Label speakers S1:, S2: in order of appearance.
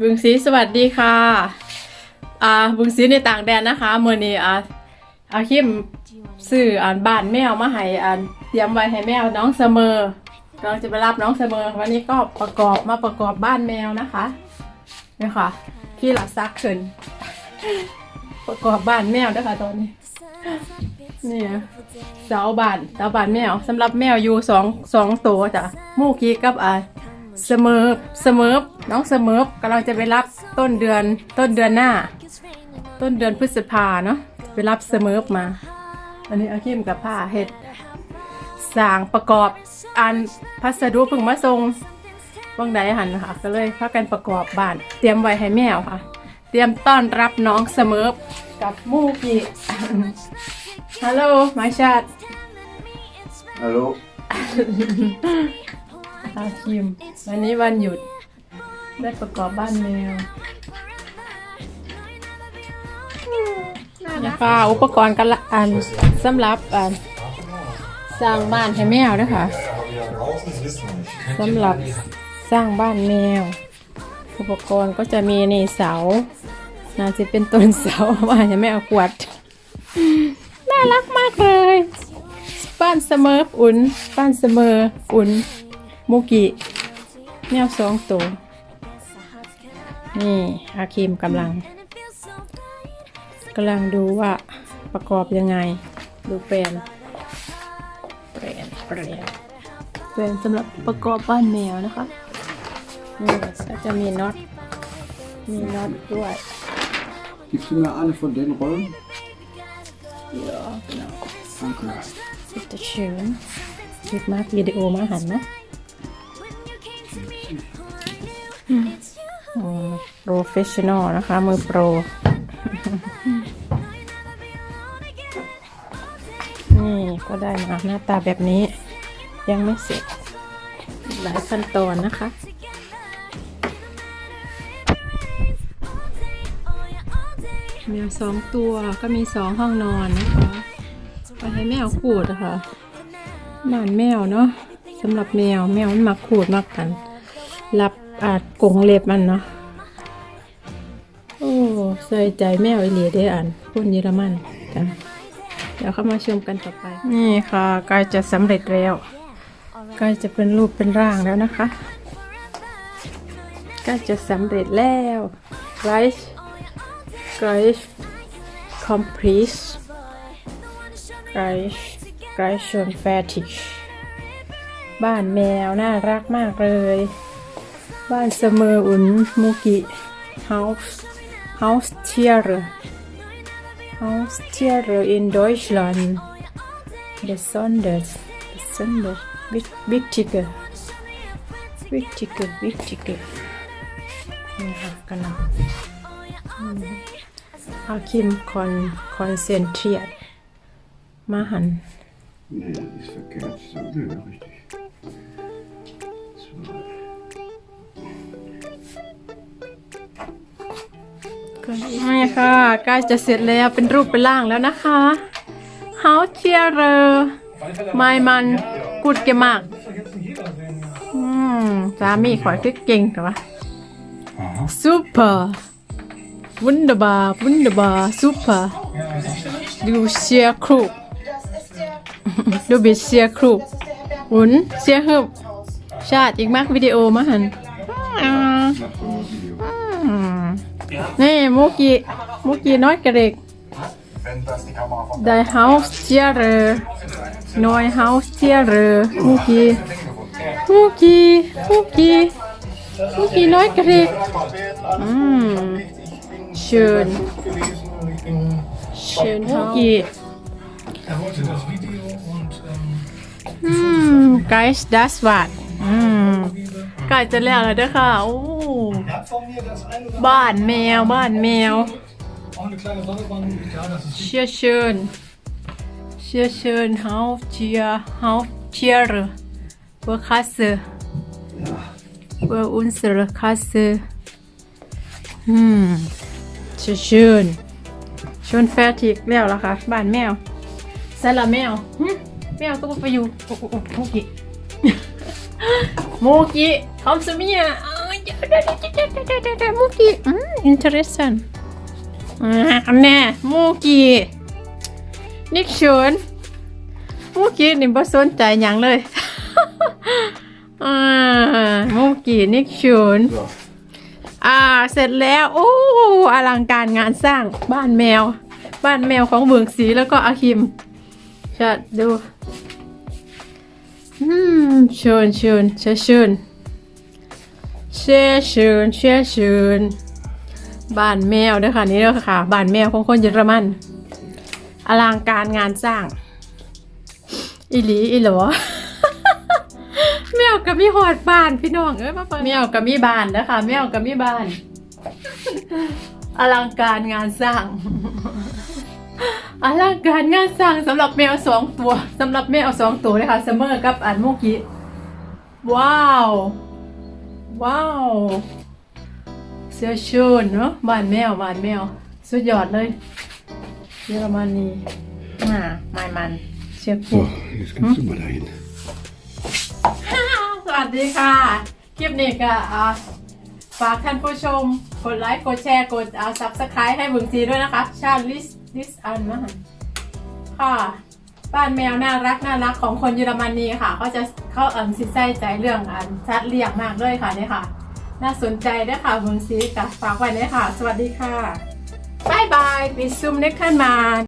S1: บึงสีสวัสดีค่ะอ่าบึงสีในต่างแดนนะคะเมื่อนี้อ่าอาคิมซื้ออ่านบ้านแมวมาให้อ่านเตรียมไว้ให้แมวน้องเสมอกำลังจะไปรับน้องเสมอวันนี้ก็ประกอบมาประกอบบ้านแมวนะคะนี่ค่ะที่หลักซักขึ้นประกอบบ้านแมวนะคะตอนนี้นี่นะเสาบ้านเสาบ้านแมวสำหรับแมวอยู่สองสองตัวจ้ะมูกี้กับอ่า เสมอเสมอน้องเสมอกำลังจะไปรับต้นเดือนต้นเดือนหน้า ต้นเดือนพฤษภาเนาะไปรับเสมอมา อันนี้เอาคิมกับผ้าเห็ดสางประกอบอันพัสดุพิ่งมาส่งบางใดหันค่ะก็เลยพากันประกอบบ้าน เตรียมไว้ให้แมวค่ะ เตรียมต้อนรับน้องเสมอกับมูกี้ฮัลโหลมาชาติ
S2: Hallo.
S1: อาคิมวันนี้วันหยุด ได้ประกอบบ้านแมวนี่ค่ะอุปกรณ์กันละอันสำหรับอันสร้างบ้านให้แมวนะคะสำหรับสร้างบ้านแมว อุปกรณ์ก็จะมีนี่เสาน่าจะเป็นต้นเสาว่าจะไม่เอาขวดน่ารักมากเลย บ้านเสมออุ่น บ้านเสมออุ่น มูกิแมวสองตัวนี่อาคิมกำลังกำลังดูว่าประกอบยังไง ดูแปลนแปลนแปลนแปลนสำหรับประกอบบ้านแมวนะคะนี่ก็จะมีน็อตมีน็อตด้วย
S2: Gibst du mir eine von den Rollen?
S1: เดี๋ยวเนาะ
S2: Danke.
S1: สิจะเชิญคลิป โปรเฟชชั่นอลนะคะ มือโปร นี่ก็ได้มาหน้าตาแบบนี้ ยังไม่เสร็จ หลายขั้นตอนนะคะแมวสองตัวก็มีสองห้องนอนนะคะไปให้แมวขูดอะค่ะบ้านแมวเนาะสำหรับแมวแมวมันมักขูดมากกัน รับอาจกงเล็บมันเนาะ ใส่ใจแมวอีเหลียได้อ่านคนเยอรมันกันเดี๋ยวเข้ามาชมกันต่อไป นี่ค่ะใกล้จะสำเร็จแล้วใกล้จะเป็นรูปเป็นร่างแล้วนะคะใกล้จะสำเร็จแล้วไรซ์ gleich complete gleich gleich schon fertig บ้านแมวน่ารักมากเลย บ้านเสมออุ่นมูกิ Haus Haustiere Haustiere in Deutschland besonders besonders wich- wichtige wichtige wichtige นี่ค่ะกำลังอาคิมคอนคอนเซนเทรียตมาหัน
S2: Nee, die ist verkehrt. So, nö, richtig.
S1: นี่ค่ะใกล้จะเสร็จแล้วเป็นรูปเป็นร่างแล้วนะคะ How c h e e r e ไม่มันกูดเกมากอืมสามีขอยคือเก่งแต่ว่า super wunderbar wunderbar super ดูเชียร์ครูดูบิเชียร์ครูหุ่นเชียร์ฮึบชาติอีกมากวิดีโอมาหันอ่า นี่มุกี้มุกี้น้อยกระเด็กได้ Haustiere neue Haustiere มุกี้มุกี้มุกี้มุกี้น้อย กล้จะแล้วแล้วเด้อค่ะ โอ้ บ้า
S3: นแมวบ้า
S1: นแมว เชื่อเชิญเชื่อเชิญเฮาเชียเฮาเชี
S3: ยร์เบอร์
S1: คาเซอเบอร์อุนเซ
S3: อร์คาเซ
S1: ออืมเชื่อเชิญชวนแฟร์ทิกแล้วล่ะค่ะบ้านแมวซาลาแมวแมวก็ไปอยู่โอโโมกิโมกิ kommst du mir? Ah, ja, ja, ja, ja, ja, ja. da, da, da, Muki. Mm, interessant. Ah, nè, Muki. นิกชวนมูกี้นี่บ่สนใจหยังเลยอ่ามูกี้นิกชวน
S2: So.
S1: อ่า เสร็จแล้ว โอ้อลังการงานสร้างบ้านแมว บ้านแมวของเบืองสีแล้วก็อาคิมชัดดู อืมเชิญเชิญเชิญเชิญ เชิญเชิญเชิญเชิญบ้านแมวเด้อค่ะนี่เด้อค่ะบ้านแมวของคนเยอรมันอลังการงานสร้างอีหลีอีหลอแมวกับมีหอดบ้านพี่น้องเอ้ยมาเปิดแมวกับมีบ้านนะคะแมวกับมีบ้าน อลังการงานสร้าง อลังการงานสร้างสำหรับแมวสองตัวสำหรับแมวสองตัวเลยค่ะเสมอกับอันเมื่อกี้ว้าว ว้าวเสื้อชูนเนาะบ้านแมวบ้านแมว สุดยอดเลยเยอรมนีอ่าไม่มันเชียร์
S2: So, jetzt kannst du mal dahin.
S1: สวัสดีค่ะ คลิปนี้ก็อ่าฝากท่านผู้ชม กดไลค์ กดแชร์ กดอ่าซับสไครต์ให้บึงซีด้วยนะคะ ชาลิสลิสอันนะค่ะ บ้านแมวน่ารักน่ารักของคนเยอรมนีค่ะเขาจะเขาเอิ่มสิใส่ใจเรื่องอันชัดเลี้ยงมากเลยค่ะเนี่ยค่ะ น่าสนใจด้วยค่ะบึงซีกับฝากไว้เลยค่ะ สวัสดีค่ะบายบายมิซุมเน็กขึ้นมา